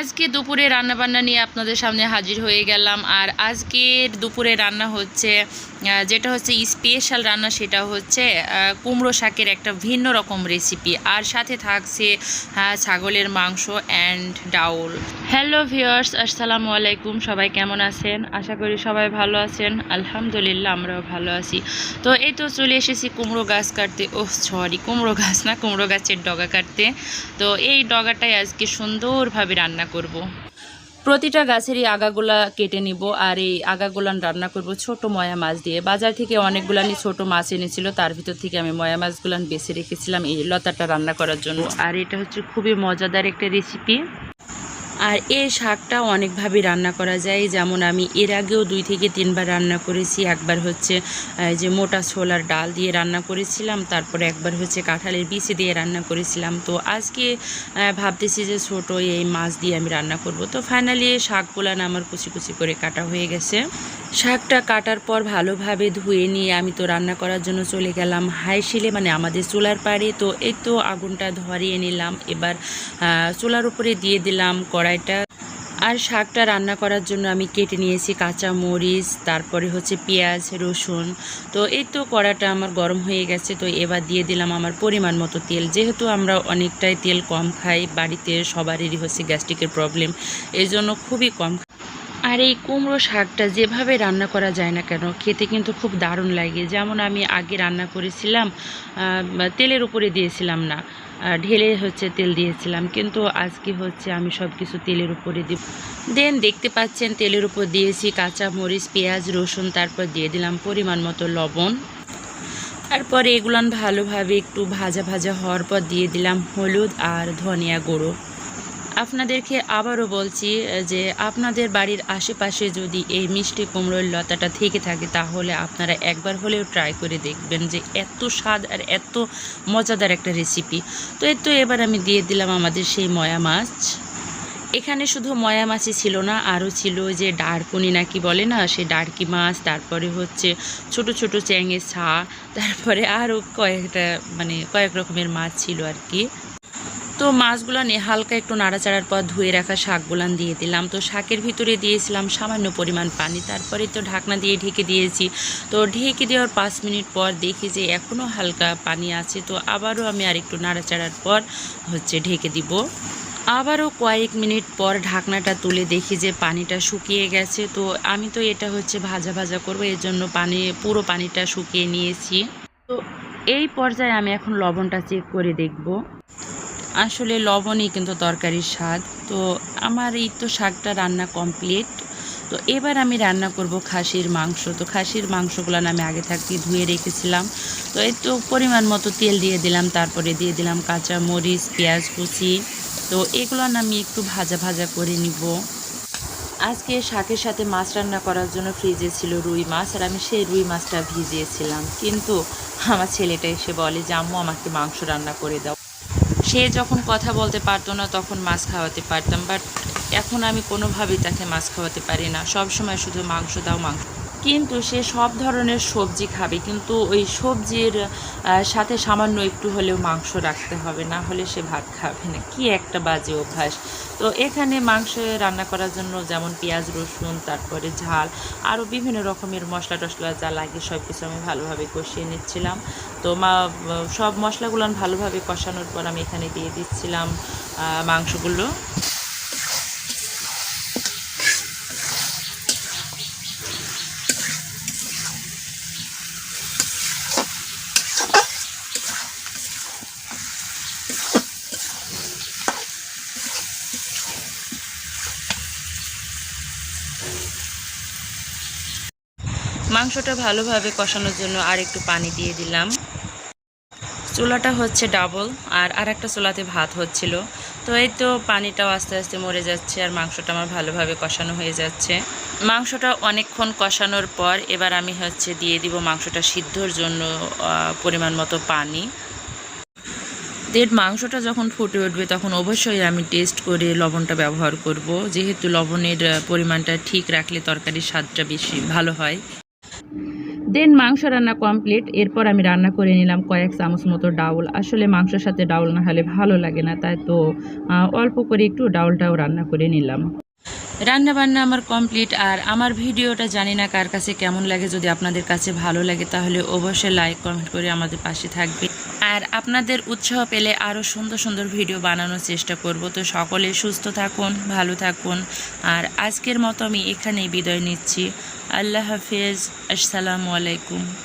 আজকে দুপুরে রান্না বান্না নিয়ে আপনাদের সামনে হাজির হয়ে গেলাম। আর আজকের দুপুরে রান্না হচ্ছে যেটা হচ্ছে স্পেশাল রান্না সেটা হচ্ছে কুমড়ো শাকের একটা ভিন্ন রকম রেসিপি আর সাথে থাকছে আহ, ছাগলের মাংস অ্যান্ড ডাউল। হ্যালো ভিউয়ার্স আসসালামু আলাইকুম সবাই কেমন আছেন? আশা করি সবাই ভালো আছেন। আলহামদুলিল্লাহ আমরাও ভালো আছি। তো এই তো চলে এসেছি কুমড়ো গাছ কাটতে। ও সরি কুমড়ো গাছ না কুমড়ো গাছের ডগা কাটতে। তো এই ডগাটাই আজকে সুন্দরভাবে রান্না করব। প্রতিটা গাছেরই আগাগুলা কেটে নিব আর এই আগাগুলান রান্না করব ছোট ময়া মাছ দিয়ে। বাজার থেকে অনেকগুলানি ছোট মাছ এনেছিল তার ভিতর থেকে আমি ময়া মাছগুলান বেছে রেখেছিলাম এই লতাটা রান্না করার জন্য। আর এটা হচ্ছে খুবই মজাদার একটা রেসিপি আর এই শাকটা অনেকভাবে রান্না করা যায়। যেমন আমি এর আগেও দুই থেকে তিনবার রান্না করেছি। একবার হচ্ছে যে মোটা ছোলার ডাল দিয়ে রান্না করেছিলাম, তারপরে একবার হচ্ছে কাঁঠালের বিচি দিয়ে রান্না করেছিলাম। তো আজকে ভাবতেছি যে ছোট এই মাছ দিয়ে আমি রান্না করব। তো ফাইনালি শাকগুলান আমার কুচি কুচি করে কাটা হয়ে গেছে। শাকটা কাটার পর ভালোভাবে ধুয়ে নিয়ে আমি তো রান্না করার জন্য চলে গেলাম হাই শিলে মানে আমাদের চুলার পাড়ে। তো এই তো আগুনটা ধরিয়ে নিলাম। এবার চুলার উপরে দিয়ে দিলাম কড়াইটা আর শাকটা রান্না করার জন্য আমি কেটে নিয়েছি কাঁচা মরিচ, তারপরে হচ্ছে পেঁয়াজ, রসুন। তো এই তো কড়াটা আমার গরম হয়ে গেছে, তো এবার দিয়ে দিলাম আমার পরিমাণ মতো তেল। যেহেতু আমরা অনেকটাই তেল কম খাই, বাড়িতে সবারই হচ্ছে গ্যাস্ট্রিকের প্রবলেম এই জন্য খুবই কম আর এই কুমড়ো শাকটা যেভাবে রান্না করা যায় না কেন, খেতে কিন্তু খুব দারুণ লাগে। যেমন আমি আগে রান্না করেছিলাম তেলের উপরে দিয়েছিলাম না ঢেলে হচ্ছে তেল দিয়েছিলাম, কিন্তু আজকে হচ্ছে আমি সব কিছু তেলের উপরে দিব। দেন দেখতে পাচ্ছেন তেলের উপর দিয়েছি কাঁচা মরিচ, পেঁয়াজ, রসুন, তারপর দিয়ে দিলাম পরিমাণ মতো লবণ। তারপরে এগুলান ভালোভাবে একটু ভাজা ভাজা হওয়ার পর দিয়ে দিলাম হলুদ আর ধনিয়া গুঁড়ো। আপনাদেরকে আবারও বলছি যে আপনাদের বাড়ির আশেপাশে যদি এই মিষ্টি কুমড়োর লতাটা থেকে থাকে, তাহলে আপনারা একবার হলেও ট্রাই করে দেখবেন যে এত স্বাদ আর এত মজাদার একটা রেসিপি তো এই তো এবার আমি দিয়ে দিলাম আমাদের সেই ময়া মাছ। এখানে শুধু ময়া মাছই ছিল না, আরও ছিল যে ডারকুনি নাকি বলে না সে ডারকি মাছ, তারপরে হচ্ছে ছোট ছোট চ্যাঙের ছা, তারপরে আরও কয়েকটা মানে কয়েক রকমের মাছ ছিল আর কি। তো মাছগুলো নিয়ে হালকা একটু নাড়াচাড়ার পর ধুয়ে রাখা শাকগুলান দিয়ে দিলাম। তো শাকের ভিতরে দিয়েছিলাম সামান্য পরিমাণ পানি। তারপরে তো ঢাকনা দিয়ে ঢেকে দিয়েছি। তো ঢেকে দেওয়ার পাঁচ মিনিট পর দেখি যে এখনও হালকা পানি আছে। তো আবারও আমি আর একটু নাড়াচাড়ার পর হচ্ছে ঢেকে দিব। আবারও কয়েক মিনিট পর ঢাকনাটা তুলে দেখি যে পানিটা শুকিয়ে গেছে। তো আমি তো এটা হচ্ছে ভাজা ভাজা করব, এর জন্য পানি, পুরো পানিটা শুকিয়ে নিয়েছি। তো এই পর্যায়ে আমি এখন লবণটা চেক করে দেখব। আসলে লবণই কিন্তু তরকারির স্বাদ। তো আমার এই তো শাকটা রান্না কমপ্লিট তো এবার আমি রান্না করব খাসির মাংস। তো খাসির মাংসগুলো আমি আগে থাকতে ধুয়ে রেখেছিলাম। তো এই তো পরিমাণ মতো তেল দিয়ে দিলাম, তারপরে দিয়ে দিলাম কাঁচা মরিচ, পেঁয়াজ কুচি। তো এগুলো আমি একটু ভাজা ভাজা করে নিব। আজকে শাকের সাথে মাছ রান্না করার জন্য ফ্রিজে ছিল রুই মাছ, আর আমি সেই রুই মাছটা ভিজিয়েছিলাম। কিন্তু আমার ছেলেটা এসে বলে যে, আম্মু, আমাকে মাংস রান্না করে দাও। সে যখন কথা বলতে পারতো না, তখন মাছ খাওয়াতে পারতাম। বাট এখন আমি কোনোভাবেই তাকে মাছ খাওয়াতে পারি না। সব সময় শুধু মাংস দাও, মাংস কিন্তু সে সব ধরনের সবজি খাবে। কিন্তু ওই সবজির সাথে সামান্য একটু হলেও মাংস রাখতে হবে, না হলে সে ভাত খাবে না। কি একটা বাজে অভ্যাস। তো এখানে মাংস রান্না করার জন্য যেমন পেঁয়াজ, রসুন, তারপরে ঝাল, আরও বিভিন্ন রকমের মশলা টশলা যা লাগে সব কিছু আমি ভালোভাবে কষিয়ে নিচ্ছিলাম। তো মা, সব মশলাগুলো ভালোভাবে কষানোর পর আমি এখানে দিয়ে দিচ্ছিলাম মাংসগুলো। মাংসটা ভালোভাবে কষানোর জন্য আর একটু পানি দিয়ে দিলাম। চুলাটা হচ্ছে ডাবল আর আর একটা চুলাতে ভাত হচ্ছিল। তো এই তো পানিটাও আস্তে আস্তে মরে যাচ্ছে আর মাংসটা আমার ভালোভাবে কষানো হয়ে যাচ্ছে। মাংসটা অনেকক্ষণ কষানোর পর এবার আমি হচ্ছে দিয়ে দিব মাংসটা সিদ্ধর জন্য পরিমাণ মতো পানি। দেড় মাংসটা যখন ফুটে উঠবে তখন অবশ্যই আমি টেস্ট করে লবণটা ব্যবহার করব। যেহেতু লবণের পরিমাণটা ঠিক রাখলে তরকারির স্বাদটা বেশি ভালো হয়। দেন মাংস রান্না কমপ্লিট এরপর আমি রান্না করে নিলাম কয়েক চামচ মতো ডাউল। আসলে মাংসের সাথে ডাউল না হলে ভালো লাগে না, তাই তো অল্প করে একটু ডাউলটাও রান্না করে নিলাম। রান্না বান্না আমার কমপ্লিট আর আমার ভিডিওটা জানি না কার কাছে কেমন লাগে। যদি আপনাদের কাছে ভালো লাগে, তাহলে অবশ্যই লাইক কমেন্ট করে আমাদের পাশে থাকবে আর আপনাদের উৎসাহ পেলে আরও সুন্দর সুন্দর ভিডিও বানানোর চেষ্টা করব। তো সকলে সুস্থ থাকুন, ভালো থাকুন। আর আজকের মতো আমি এখানেই বিদায় নিচ্ছি। আল্লাহ হাফিজ। আসসালামু আলাইকুম।